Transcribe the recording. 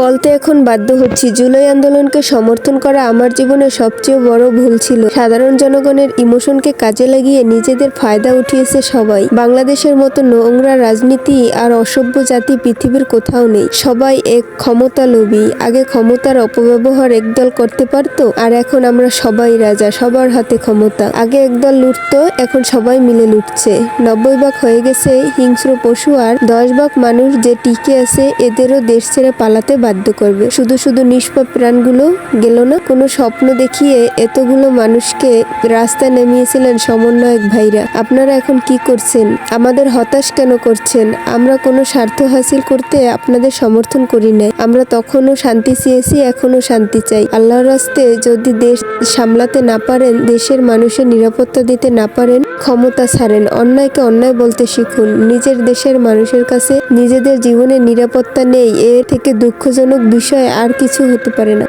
বলতে এখন বাধ্য হচ্ছি। জুলাই আন্দোলনকে সমর্থন করা আমার জীবনে সবচেয়ে বড় ভুল ছিল। সাধারণ জনগণের ইমোশনকে কাজে লাগিয়ে নিজেদের ফায়দা উঠিয়েছে সবাই। বাংলাদেশের মতো নোংরা রাজনীতি আর অসভ্য জাতি পৃথিবীর কোথাও নেই। সবাই এক ক্ষমতা লোভী। আগে ক্ষমতার অপব্যবহার একদল করতে পারতো, আর এখন আমরা সবাই রাজা, সবার হাতে ক্ষমতা। আগে একদল লুটতো, এখন সবাই মিলে লুটছে। নব্বই ভাগ হয়ে গেছে হিংস্র পশু আর দশ ভাগ মানুষ যে টিকে আছে, এদেরও দেশ ছেড়ে পালাতে বাধ্য করবে। শুধু শুধু নিষ্পাপ প্রাণগুলো গেল না, কোনো স্বপ্ন দেখিয়ে এতগুলো মানুষকে রাস্তায় নেমিয়েছিলেন সমন্বয়ক ভাইরা। আপনারা এখন কি করছেন? আমাদের হতাশ কেন করছেন? আমরা কোনো স্বার্থ হাসিল করতে আপনাদের সমর্থন করি নাই। আমরা তখনও শান্তি চেয়েছি এখনও শান্তি চাই। আল্লাহর রাস্তে যদি দেশ সামলাতে না পারেন, দেশের মানুষের নিরাপত্তা দিতে না পারেন, ক্ষমতা ছাড়েন। অন্যায়কে অন্যায় বলতে শিখুন। নিজের দেশের মানুষের কাছে নিজেদের জীবনের নিরাপত্তা নেই এর থেকে দুঃখজনক বিষয় আর কিছু হতে পারে না।